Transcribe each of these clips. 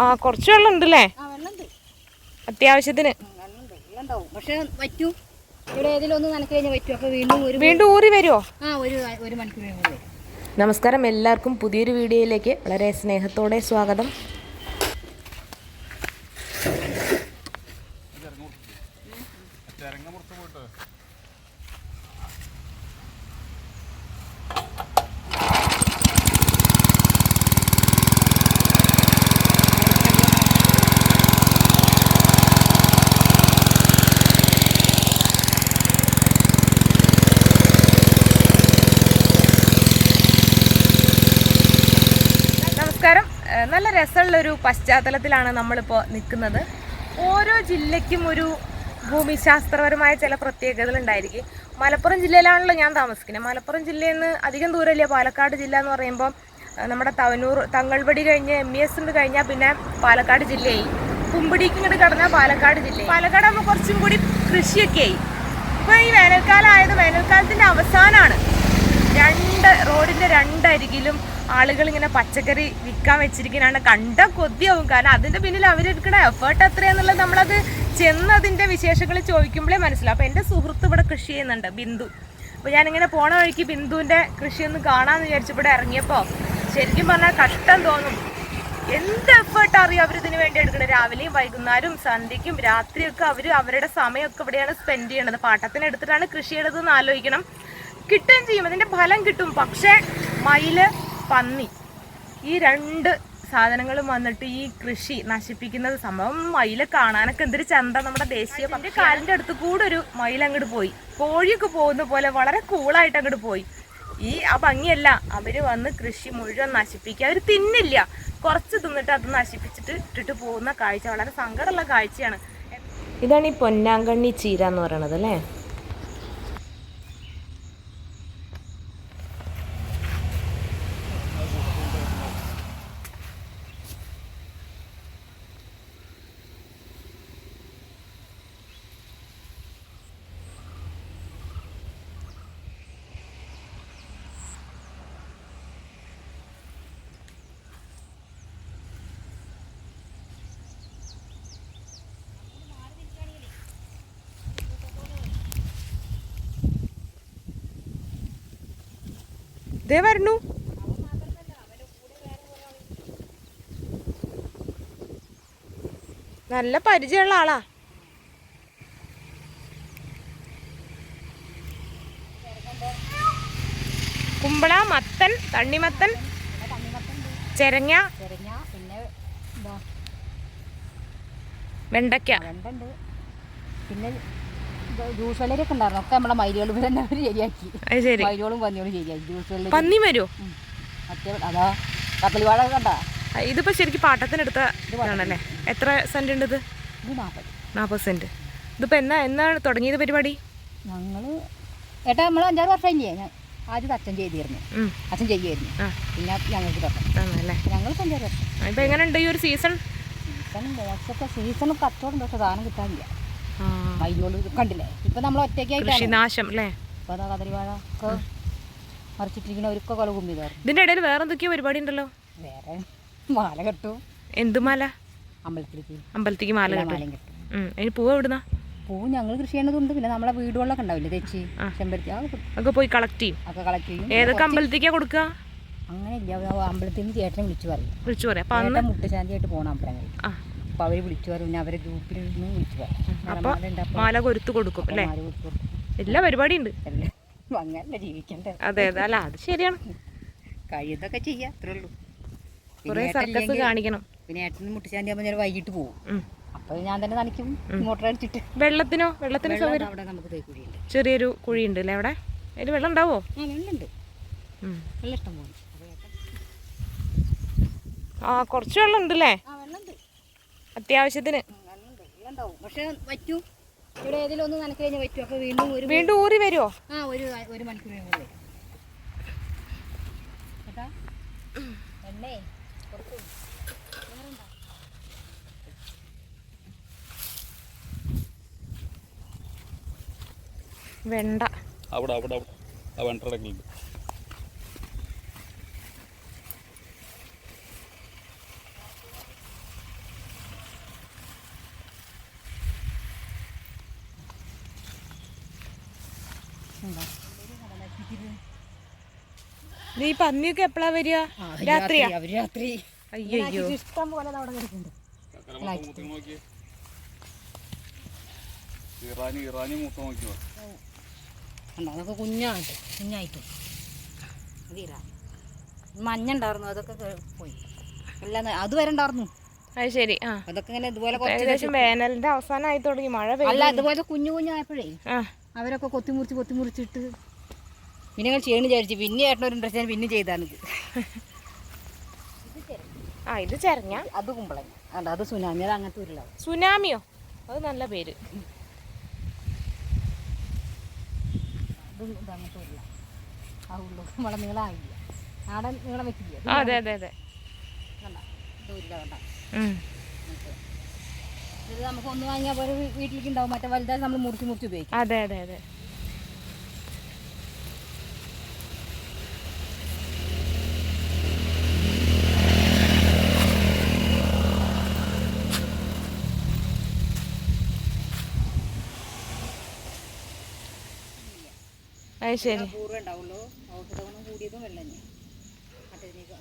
ആ കുറച്ച് വെള്ളം ഉണ്ടല്ലേ അത്യാവശ്യത്തിന്. വെള്ളമുണ്ട്. വെള്ളം ഉണ്ടാവും പക്ഷെ വറ്റൂ ഇവിടെ ഏതെങ്കിലും ഒന്ന് നനക്ക് കഴിഞ്ഞാൽ വറ്റും അപ്പോൾ വീണ്ടും ഒരു വീണ്ടും ഊറി വരുമോ ആ ഒരു ഒരു മണിക്കൂർ കഴിയുമ്പോൾ നമസ്കാരം. എല്ലാവർക്കും പുതിയൊരു വീഡിയോയിലേക്ക് വളരെ സ്നേഹത്തോടെ സ്വാഗതം. നമസ്കാരം. നല്ല രസമുള്ളൊരു പശ്ചാത്തലത്തിലാണ് നമ്മളിപ്പോൾ നിൽക്കുന്നത്. ഓരോ ജില്ലയ്ക്കും ഒരു ഭൂമിശാസ്ത്രപരമായ ചില പ്രത്യേകതകൾ ഉണ്ടായിരിക്കും മലപ്പുറം ജില്ലയിലാണല്ലോ ഞാൻ താമസിക്കുന്നത്. മലപ്പുറം ജില്ലയിൽ നിന്ന് അധികം ദൂരമില്ല. പാലക്കാട് ജില്ല എന്ന് പറയുമ്പോൾ നമ്മുടെ തവനൂർ തങ്ങൾപടി കഴിഞ്ഞ് എം ഇ എസ് കഴിഞ്ഞാൽ പിന്നെ പാലക്കാട് ജില്ലയായി. കുമ്പിടിക്ക് ഇങ്ങോട്ട് കടന്നാൽ പാലക്കാട് ജില്ല പാലക്കാട് ആകുമ്പോൾ കുറച്ചും കൂടി കൃഷിയൊക്കെ ആയി. ഇപ്പോൾ ഈ വേനൽക്കാലം ആയത് വേനൽക്കാലത്തിന്റെ അവസാനമാണ് രണ്ട് റോഡിന്റെ രണ്ടരികിലും ആളുകൾ ഇങ്ങനെ പച്ചക്കറി വിൽക്കാൻ വെച്ചിരിക്കുന്നതാണ്. കണ്ട കൊതിയാവും. കാരണം അതിന്റെ പിന്നിൽ അവരെടുക്കുന്ന എഫേർട്ട് എത്രയാന്നുള്ളത് നമ്മളത് ചെന്ന് അതിന്റെ വിശേഷങ്ങൾ ചോദിക്കുമ്പോഴേ മനസ്സിലാവും. അപ്പം എന്റെ സുഹൃത്ത് ഇവിടെ കൃഷി ചെയ്യുന്നുണ്ട് ബിന്ദു. അപ്പോൾ ഞാനിങ്ങനെ പോണ വഴിക്ക് ബിന്ദുവിന്റെ കൃഷിയൊന്നും കാണാമെന്ന് വിചാരിച്ചു ഇവിടെ ഇറങ്ങിയപ്പോൾ ശരിക്കും പറഞ്ഞാൽ കഷ്ടം തോന്നും. എന്ത് എഫേർട്ട് അറിയാം അവർ ഇതിന് വേണ്ടി എടുക്കുന്നത് രാവിലെയും വൈകുന്നേരവും സന്ധ്യയ്ക്കും രാത്രിയൊക്കെ അവർ അവരുടെ സമയമൊക്കെ ഇവിടെയാണ് സ്പെൻഡ് ചെയ്യണത്. പാട്ടത്തിന് എടുത്തിട്ടാണ് കൃഷി ചെയ്തതെന്ന് ആലോചിക്കണം. കിട്ടുകയും ചെയ്യും. അതിന്റെ ഫലം കിട്ടും. പക്ഷേ മയിൽ പന്നി. ഈ രണ്ട് സാധനങ്ങളും വന്നിട്ട് ഈ കൃഷി നശിപ്പിക്കുന്നത് സംഭവം. മയില കാണാനൊക്കെ എന്തൊരു ചന്ത. നമ്മുടെ ദേശീയ പന്നി കാലിന്റെ അടുത്ത് കൂടെ ഒരു മയിൽ അങ്ങോട്ട് പോയി. കോഴിയൊക്കെ പോകുന്ന പോലെ വളരെ കൂളായിട്ട് അങ്ങോട്ട് പോയി. ഈ ആ ഭംഗിയല്ല. അവർ വന്ന് കൃഷി മുഴുവൻ നശിപ്പിക്കുക. അവർ തിന്നില്ല. കുറച്ച് തിന്നിട്ട് അത് നശിപ്പിച്ചിട്ട് ഇട്ടിട്ട് പോകുന്ന കാഴ്ച. വളരെ സങ്കടമുള്ള കാഴ്ചയാണ്. ഇതാണ് ഈ പൊന്നാങ്കണ്ണി ചീര എന്ന് പറയണത് അല്ലേ? ദേ വരണു നല്ല പരിചയമുള്ള ആളാ. കുമ്പള മത്തൻ തണ്ണിമത്തൻ ചെരങ്ങ വെണ്ടയ്ക്ക. പിന്നെ ജ്യൂസ് വെള്ളരിയൊക്കെ ഉണ്ടായിരുന്നു. ഒക്കെ നമ്മളെ മയിലുകൾ തന്നെ അവർ ശരിയാക്കി. ശരി. മയിലുകളും പന്നികളും ശരിയാക്കി. ജ്യൂസ് വെള്ളരി. പന്നി വരുമോ. മറ്റേ അതാ കപ്പലിവാഴ കണ്ട? ഇതിപ്പോ ശരിക്കും പാട്ടത്തിനെടുത്ത ആണല്ലേ എത്ര സെന്റ് ഉണ്ട് ഇത്? നാൽപ്പത് സെന്റ് ഇതിപ്പോ എന്നാ എന്നാണ് തുടങ്ങിയത് പരിപാടി? ഞങ്ങൾ ഏട്ടാ നമ്മൾ അഞ്ചാറ് വർഷം ഞാൻ ആദ്യം അച്ഛൻ ചെയ്തിരുന്നു. അച്ഛൻ ചെയ്യുമായിരുന്നു പിന്നെ ഞങ്ങൾക്ക് തുടങ്ങി. ഞങ്ങൾ അഞ്ചാറ് വർഷം. ഇപ്പൊ എങ്ങനെയുണ്ട് ഈ ഒരു സീസൺ സീസൺ മോശമൊക്കെ സീസൺ കച്ചവടം പക്ഷെ സാധനം കിട്ടാനില്ല. മയിലോട് കണ്ടില്ലേ? ഇപ്പൊ നമ്മൾ ഒറ്റയ്ക്കായിട്ടാണ്. അല്ലേ? ഇപ്പോൾ അതാ കദളിവാഴ ഒക്കെ മറിച്ചിട്ടിരിക്കണവരൊക്കെ കൊല കുമ്പിതായിരുന്നു ഇതിന്റെ ഇടയിൽ വേറെ എന്തൊക്കെയോ പരിപാടി ഉണ്ടല്ലോ വേറെ മാല കെട്ടു. എന്ത് മാല? അമ്പലത്തിലേക്ക്. അമ്പലത്തേക്ക് മാല കെട്ടും. അതിന് പൂവ് എവിടുന്ന? പൂ ഞങ്ങൾ കൃഷി ചെയ്യണതുണ്ട് പിന്നെ നമ്മളെ വീടുകളിലൊക്കെ ഉണ്ടാവില്ലേ തെച്ചി. ചെമ്പരത്തി ഒക്കെ പോയി കളക്ട് ചെയ്യും. ഒക്കെ കളക്ട് ചെയ്യും. ഏതൊക്കെ അമ്പലത്തേക്കാ കൊടുക്കുക അങ്ങനെ ഇല്ല അമ്പലത്തിൽ നിന്ന് ചേട്ടനെ വിളിച്ചു പറയും. വിളിച്ചു പറയാം. മുട്ടുശാന്തിയായിട്ട് പോകണം അമ്പലങ്ങളിൽ ആ അപ്പോൾ അവർ വിളിച്ചു പറയും പിന്നെ അവരെ ഗ്രൂപ്പിൽ നിന്ന് വിളിച്ചു പറയും മാല കൊരുത്ത് കൊടുക്കും അല്ലേ? എല്ലാ പരിപാടിയും ഉണ്ട് അങ്ങനല്ല ജീവിക്കണ്ടേ അതെ അതെ. അല്ല അത് ശരിയാണ്. കഴിയുന്നതൊക്കെ ചെയ്യാം അത്രേ ഉള്ളൂ. കുറേ സർക്കസ് കാണിക്കണം. പിന്നെ ഏട്ടന് മുട്ടുശാന്തി ആകുമ്പോൾ ഞാൻ വൈകിട്ട് പോകും. അപ്പോൾ ഞാൻ തന്നെ നനയ്ക്കും മോട്ടർ അടിച്ചിട്ട്. വെള്ളത്തിനോ? വെള്ളത്തിന് വെള്ളം സൗകര്യം? അവിടെ നമുക്ക് കുഴിയുണ്ട്. ചെറിയൊരു കുഴി ഉണ്ട് അല്ലേ അവിടെ? അതിൽ വെള്ളം ഉണ്ടാവോ? ആ വെള്ളമുണ്ട്. വെള്ളം ഇഷ്ടം പോകും ആ കുറച്ച് വെള്ളം ഉണ്ട് അല്ലേ? ആ വെള്ളമുണ്ട് അത്യാവശ്യത്തിന്. വെള്ളമുണ്ട് വെള്ളം ഉണ്ടാവും പക്ഷെ വറ്റും. ഇവിടെ ഏതെങ്കിലും ഒന്ന് നനക്ക് കഴിഞ്ഞാൽ വറ്റും. അപ്പോൾ വീണ്ടും ഒരു വീണ്ടും ഊറി വരുമോ ആ ഒരു ഒരു മണിക്കൂർ എണ്ണേ കുറച്ച്. വെണ്ട. അവിടെ അവിടെ അവിടെ. ആ വെണ്ടടക്കുന്നുണ്ട് ഈ പന്നിയൊക്കെ എപ്പോഴാ വരിക? രാത്രിയാ? അവർ രാത്രി. അയ്യോ അയ്യോ. ഇഷ്ടം പോലെ അവിടെ കിടക്കുന്നുണ്ട്. ഇറാനി ഇറാനി മൂത്ത നോക്കിയോ? അതൊക്കെ കുഞ്ഞായിട്ട് കുഞ്ഞായിട്ട്. അതീരാ മഞ്ഞ ഉണ്ടായിരുന്നു അതൊക്കെ പോയി. എല്ലാം ന- അത് വരണ്ടായിരുന്നു അത് ശരി ആ. അതൊക്കെ ഇങ്ങനെ ഇതുപോലെ കുറച്ച് ഏകദേശം വേനലിന്റെ അവസാനമായി തുടങ്ങി മഴ പെയ്യും അല്ല അതുപോലെ കുഞ്ഞു കുഞ്ഞായപ്പോഴേ ആ. അവരൊക്കെ കൊത്തിമുറിച്ച് കൊത്തിമുറിച്ചിട്ട് പിന്നെ ഞങ്ങൾ ചെയ്യണമെന്ന് വിചാരിച്ചു പിന്നെ ഏട്ടനൊരു ഇൻട്രസ്റ്റ് ഞാൻ പിന്നെ ചെയ്താണിത് ആ ഇത് ചെറഞ്ഞ അത് കുമ്പളങ്ങ. അല്ല അത് സുനാമി അത് അങ്ങനത്തെ ഉരുള സുനാമിയോ? അത് നല്ല പേര്. അത് ഇത് അങ്ങനത്തെ ഉരുള ആ ഉള്ളു. നമ്മളെ നീളമായില്ല നാടൻ നീളം അതെ അതെ അതെ. കണ്ട? ഇത് ഉരുള കണ്ട? ഉം. ഇത് നമുക്ക് ഒന്ന് വാങ്ങിയാൽ പോലെ വീട്ടിലേക്ക് ഉണ്ടാവും. മറ്റേ വലുതായി നമ്മൾ മുറിച്ച് മുറിച്ച് ഉപയോഗിക്കും. അതെ അതെ അതെ. അത് ശരി. പൂർവം ഉണ്ടാവുള്ളൂ ഔഷധഗുണം കൂടിയതും വെള്ളം തന്നെ മറ്റേതിനേക്ക്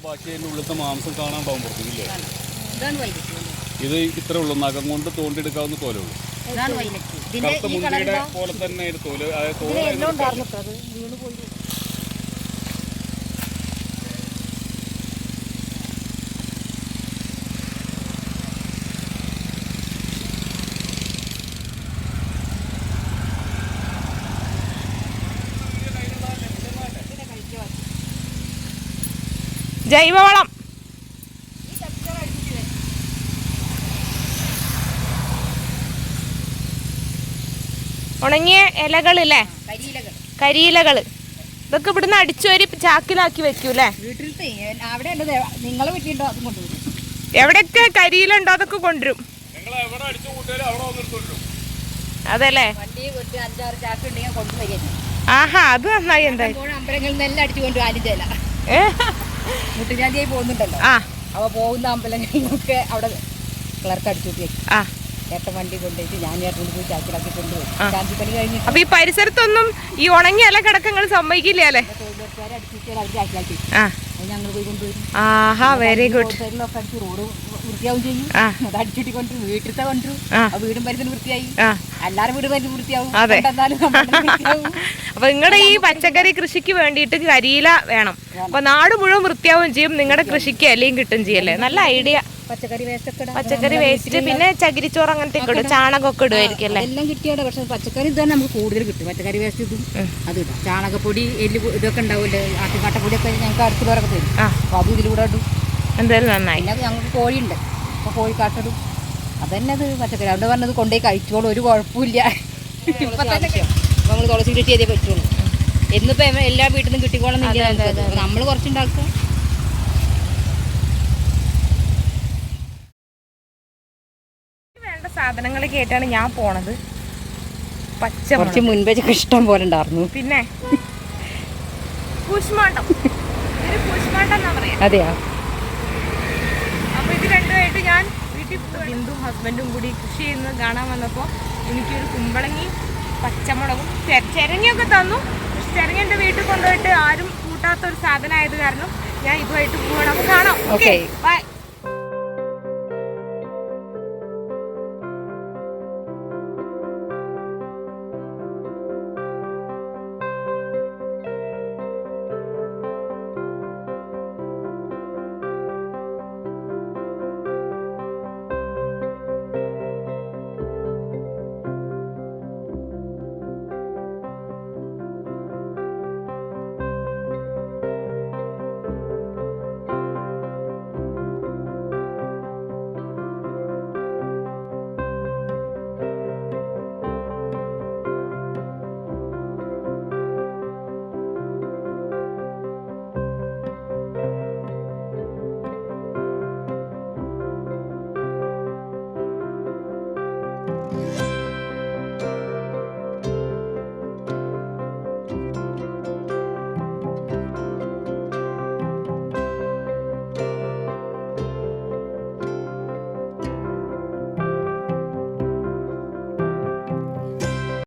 ബാക്കി അതിന്റെ ഉള്ളിലത്തെ മാംസം കാണാൻ പാവും പുറത്തേക്കില്ലേ ഇതാണ്. വൈലറ്റ് ഇത് ഇത്ര ഉള്ളൂ. നഖം കൊണ്ട് തോണ്ടിയെടുക്കാവുന്ന ഇതാണ് വൈലറ്റ് ഇതിന്റെ കറുത്ത ഈ മുന്തിരിയുടെ പോലെ തന്നെ തോൽ അതായത് തോൽ എല്ലാം ഉണ്ടായിരുന്നു അത് വീണ് പോയി. ജൈവവളം. ഉണങ്ങിയ ഇലകളില്ലേ? കരിയിലകൾ. കരിയിലകൾ. ഇതൊക്കെ ഇവിടുന്ന് അടിച്ചൊരു ചാക്കിലാക്കി വെക്കൂലേ കൊണ്ടുവരും. എവിടെയൊക്കെ കരിയിലുണ്ടോ അതൊക്കെ കൊണ്ടുവരും. നിങ്ങൾ എവിടെ അടിച്ചു അവിടെ വന്നിട്ടുണ്ടോ അതല്ലേ? ആഹാ അത് നന്നായി എന്തായാലും അമ്പലങ്ങളിൽ നിന്ന് എല്ലാം അടിച്ചു ചെയ്യല ഏ? മുട്ടുജാതിയായി പോകുന്നുണ്ടല്ലോ. ആ. അവ പോകുന്ന അമ്പലങ്ങളിലൊക്കെ അവിടെ ക്ലർക്ക് അടിച്ചു ആ. ഏട്ടൻ വണ്ടി കൊണ്ടുപോയിട്ട് ഞാൻ ഏട്ടൻ പോയി ചാക്കിലാക്കി കൊണ്ടുപോയി. കഴിഞ്ഞിട്ട് അപ്പൊ ഈ പരിസരത്തൊന്നും ഈ ഉണങ്ങിയ അല്ല കിടക്കങ്ങൾ സമ്മതിക്കില്ലേ അല്ലേ? തൊഴിലുറപ്പുകാരെ അടിച്ചിട്ട് അവർ ചാക്കിലാക്കി. ആ. അത് ഞങ്ങൾ പോയി കൊണ്ടുപോയി. ആഹാ വെരി ഗുഡ് റോഡ് സൈഡിലൊക്കെ അടിച്ച് റോഡ് വൃത്തിയാവും ചെയ്യും. അത് അടിച്ചിട്ട് കൊണ്ടുവരും വീട്ടിലത്തെ കൊണ്ടുവരും വീടും പരിസരം വൃത്തിയായി. എല്ലാരും വീടും പരിസരം വൃത്തിയാവും. അതെ. അപ്പൊ നിങ്ങളുടെ ഈ പച്ചക്കറി കൃഷിക്ക് വേണ്ടിയിട്ട് കരിയില വേണം. അപ്പൊ നാട് മുഴുവൻ വൃത്തിയാവും ചെയ്യും. നിങ്ങളുടെ കൃഷിക്ക് ഇലയും കിട്ടും ചെയ്യല്ലേ? നല്ല ഐഡിയ. പച്ചക്കറി വേസ്റ്റ് പച്ചക്കറി വേസ്റ്റ് പിന്നെ ചകിരിച്ചോറ് അങ്ങനത്തെ ഇടും. ചാണകമൊക്കെ ഇടുമായിരിക്കും അല്ലേ? എല്ലാം കിട്ടിയാണ് പക്ഷെ പച്ചക്കറി ഇത് തന്നെ നമുക്ക് കൂടുതൽ കിട്ടും. പച്ചക്കറി വേസ്റ്റ് ഇതും അത് ഇടാം. ചാണകപ്പൊടി എല്ല് ഇതൊക്കെ ഉണ്ടാവില്ലേ ആട്ടിക്കാട്ടപ്പൊടിയൊക്കെ ഞങ്ങൾക്ക് അടുത്തുള്ളവരൊക്കെ തരും. അപ്പൊ അതും ഇതിലൂടെ ഇടും. എന്തായാലും നന്നായി. പിന്നെ ഞങ്ങൾക്ക് കോഴിയുണ്ട്. അപ്പോൾ കോഴിക്കാട്ടിടും അതന്നെ അത് പച്ചക്കറി. അവിടെ പറഞ്ഞത് കൊണ്ടുപോയി കഴിച്ചോളൂ. ഒരു കുഴപ്പമില്ല. ഇപ്പം നമ്മൾ തുളസി കൃഷി ചെയ്തേ പറ്റുള്ളൂ. എന്നിപ്പോൾ എല്ലാ വീട്ടിൽ നിന്നും കിട്ടിക്കോളാം നമ്മൾ കുറച്ചുണ്ടാക്കുക വേണ്ട സാധനങ്ങൾ കേട്ടാണ് ഞാൻ പോണത്. പച്ച കുറച്ച് മുൻപേ ഇഷ്ടം പോലെ ഉണ്ടായിരുന്നു. പിന്നെ? പറയാ? അതെയാ അപ്പൊ ഇത് രണ്ടുമായിട്ട് ഞാൻ വീട്ടിൽ പോയി ബിന്ദു ഹസ്ബൻഡും കൂടി കൃഷി ചെയ്യുന്നത് കാണാൻ വന്നപ്പോൾ എനിക്കൊരു കുമ്പളങ്ങി പച്ചമുളകും ചിരങ്ങയൊക്കെ തന്നു. ചിരങ്ങ എന്റെ വീട്ടിൽ കൊണ്ടുപോയിട്ട് ആരും കൂട്ടാത്ത ഒരു സാധനമായത് കാരണം ഞാൻ ഇതുമായിട്ട് പോകണം കാണാം. Okay bye